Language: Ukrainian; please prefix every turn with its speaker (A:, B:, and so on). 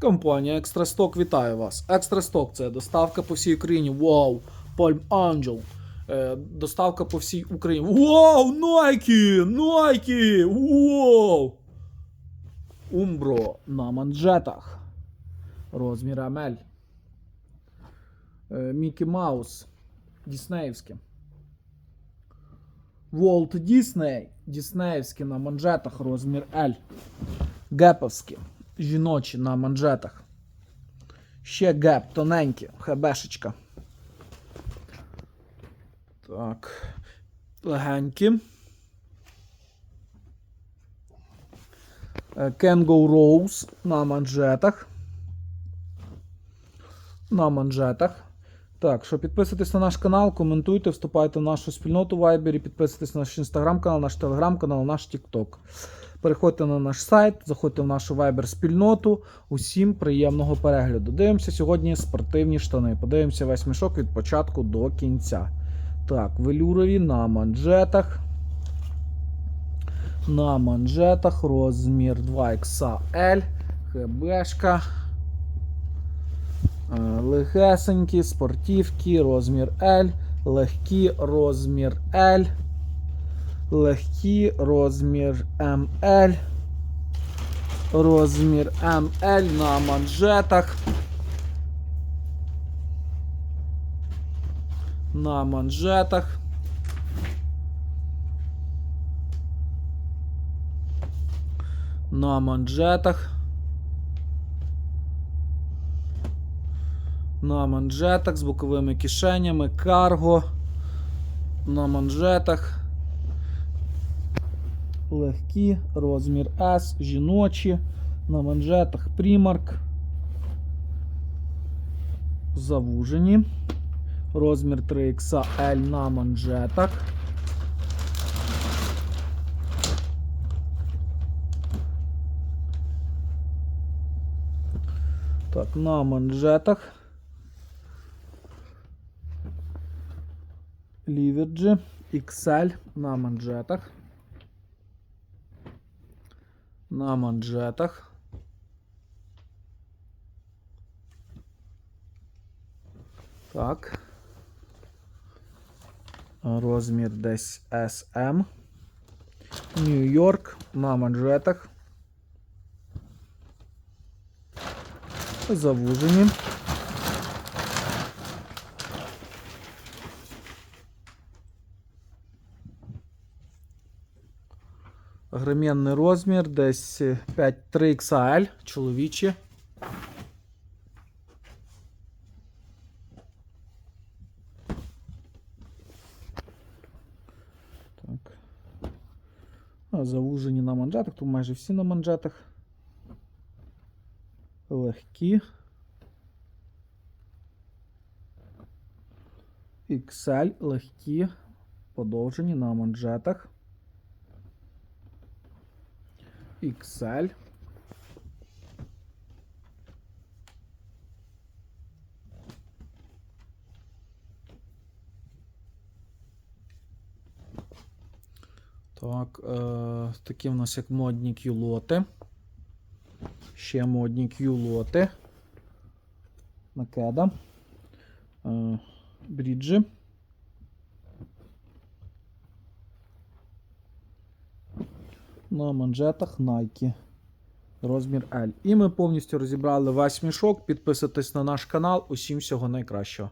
A: Компанія Екстрасток вітає вас. Екстрасток це доставка по всій Україні. Вау! Palm Angel. Е, доставка по всій Україні. Вау! Nike! Nike! Вау! Умбро на манжетах. Розмір ML. Е, Мікі Маус. Діснеївське. Волт Дісней. Діснеївське на манжетах. Розмір L. Геповські. Жіночі на манжетах. Ще геп, тоненькі, хебешечка. Так. Легенькі. Е, Go Rose на манжетах. На манжетах. Так, що підписуйтесь на наш канал, коментуйте, вступайте в нашу спільноту в Viber, підписуйтесь на наш інстаграм-канал, наш телеграм-канал, наш TikTok. Переходьте на наш сайт, заходьте в нашу Viber спільноту. Усім приємного перегляду. Дивимося сьогодні спортивні штани. Подивимося весь мішок від початку до кінця. Так, велюрові на манжетах. На манжетах розмір 2XL. ХБшка. Е, Легесенькі, спортивки, розмір L. Легкі, розмір L. Легкі, розмір ML. Розмір ML на манжетах. На манжетах. На манжетах. На манжетах з боковими кишенями, карго. На манжетах. Легкі, розмір S, жіночі. На манжетах Primark. Завужені. Розмір 3XL на манжетах. Так, на манжетах. Ліверджі XL на манжетах. На манжетах. Так. Розмір десь SM. Нью-Йорк на манжетах. Завужені. Гременний розмір десь 5-3 XL чоловічі. Так. А, завужені на манжетах, тут майже всі на манжетах. Легкі. XL легкі, подовжені на манжетах. XL. Так, е, такі в нас як модні кюлоти. Ще модні кюлоти. Накеда. Е, бріджі. На манжетах Nike. Розмір L. І ми повністю розібрали весь мішок. Підписуйтесь на наш канал. Усім всього найкращого.